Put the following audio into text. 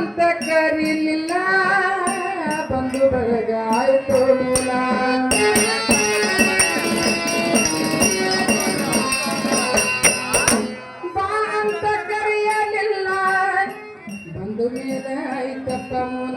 ಅಂತ ಕರೀಲಿಲ್ಲ. ಬಂದು ಬೆಳಗಾಯಿತು ನೀಲ ಬಾ ಅಂತ ಕರೆಯಲಿಲ್ಲ. ಬಂದು ಮೇಲೆ ಆಯ್ತಪ್ಪ ಮೂಲ.